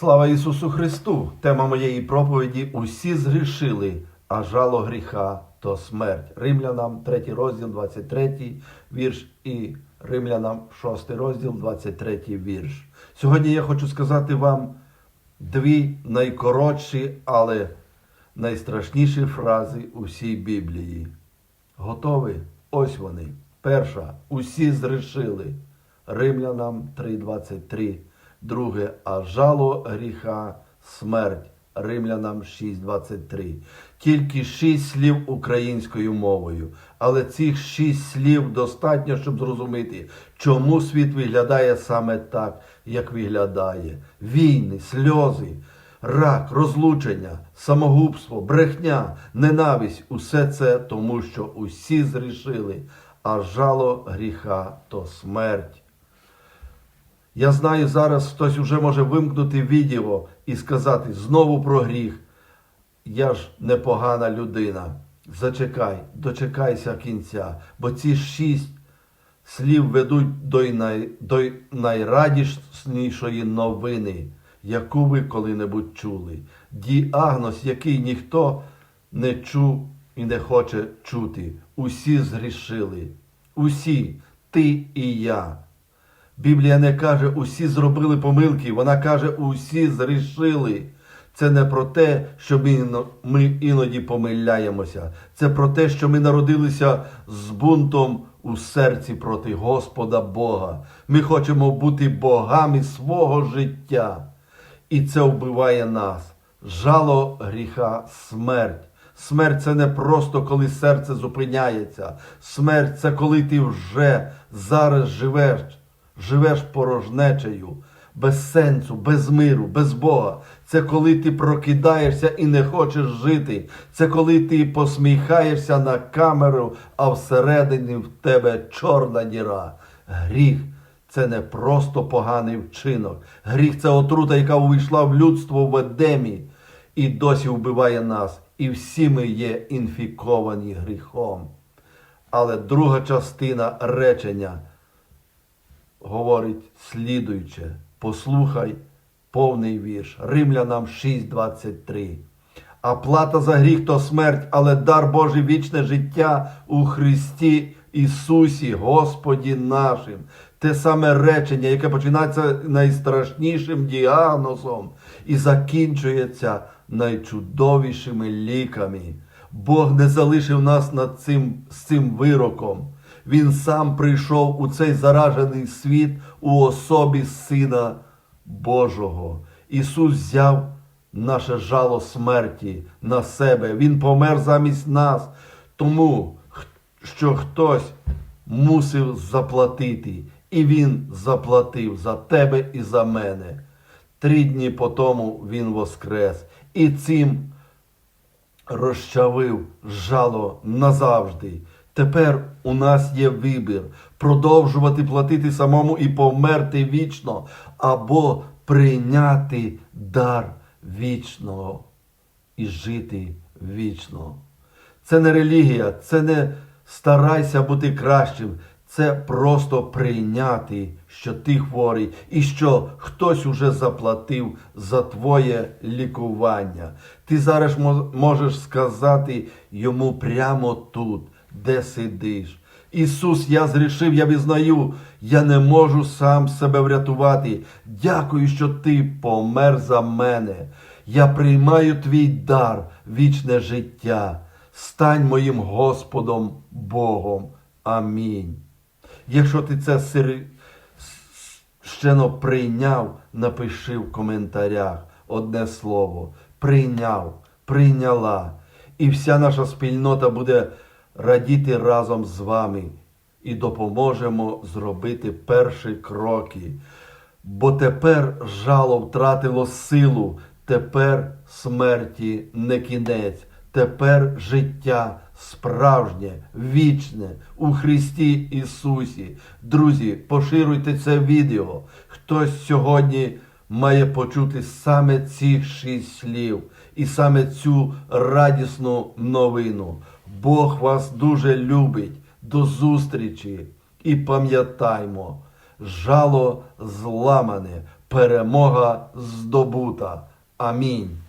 Слава Ісусу Христу! Тема моєї проповіді Усі згрішили, а жало гріха то смерть. Римлянам 3 розділ, 23 вірш і Римлянам 6 розділ, 23 вірш. Сьогодні я хочу сказати вам дві найкоротші, але найстрашніші фрази у всій Біблії. Готові? Ось вони. Перша. Усі згрішили. Римлянам 3.23. Друге. А жало гріха смерть. Римлянам 6.23. Тільки шість слів українською мовою. Але цих шість слів достатньо, щоб зрозуміти, чому світ виглядає саме так, як виглядає. Війни, сльози, рак, розлучення, самогубство, брехня, ненависть усе це тому, що усі зрішили, а жало гріха то смерть. Я знаю, зараз хтось вже може вимкнути відео і сказати знову про гріх. Я ж непогана людина. Зачекай, дочекайся кінця, бо ці шість слів ведуть до, най, до найрадіснішої новини, яку ви коли-небудь чули. Діагноз, який ніхто не чув і не хоче чути. Усі згрішили. Усі, ти і я. Біблія не каже, усі зробили помилки, вона каже, усі зрішили. Це не про те, що ми, іноді помиляємося. Це про те, що ми народилися з бунтом у серці проти Господа Бога. Ми хочемо бути богами свого життя. І це вбиває нас. Жало гріха смерть. Смерть це не просто коли серце зупиняється. Смерть це коли ти вже зараз живеш, живеш порожнечею, без сенсу, без миру, без Бога. Це коли ти прокидаєшся і не хочеш жити. Це коли ти посміхаєшся на камеру, а всередині в тебе чорна діра. Гріх це не просто поганий вчинок. Гріх це отрута, яка увійшла в людство в Едемі і досі вбиває нас. І всі ми є інфіковані гріхом. Але друга частина речення говорить слідуюче. Послухай повний вірш. Римлянам 6.23. А плата за гріх то смерть, але дар Божий вічне життя у Христі Ісусі, Господі нашим. Те саме речення, яке починається найстрашнішим діагнозом і закінчується найчудовішими ліками. Бог не залишив нас над цим, з цим вироком. Він сам прийшов у цей заражений світ у особі Сина Божого. Ісус взяв наше жало смерті на себе. Він помер замість нас, тому що хтось мусив заплатити. І Він заплатив за тебе і за мене. Три дні по тому Він воскрес. І цим розчавив жало назавжди. Тепер у нас є вибір продовжувати платити самому і померти вічно, або прийняти дар вічного і жити вічно. Це не релігія, це не старайся бути кращим. Це просто прийняти, що ти хворий, і що хтось уже заплатив за твоє лікування. Ти зараз можеш сказати йому прямо тут, де сидиш. Ісус, я зрішив, я визнаю, я не можу сам себе врятувати. Дякую, що ти помер за мене. Я приймаю твій дар, вічне життя. Стань моїм Господом Богом. Амінь. Якщо ти це щено прийняв, напиши в коментарях одне слово. Прийняв, прийняла. І вся наша спільнота буде радіти разом з вами і допоможемо зробити перші кроки. Бо тепер жало втратило силу, тепер смерті не кінець, тепер життя справжнє, вічне у Христі Ісусі. Друзі, поширюйте це відео. Хтось сьогодні має почути саме ці шість слів і саме цю радісну новину. Бог вас дуже любить. До зустрічі і пам'ятаймо, жало зламане, перемога здобута. Амінь.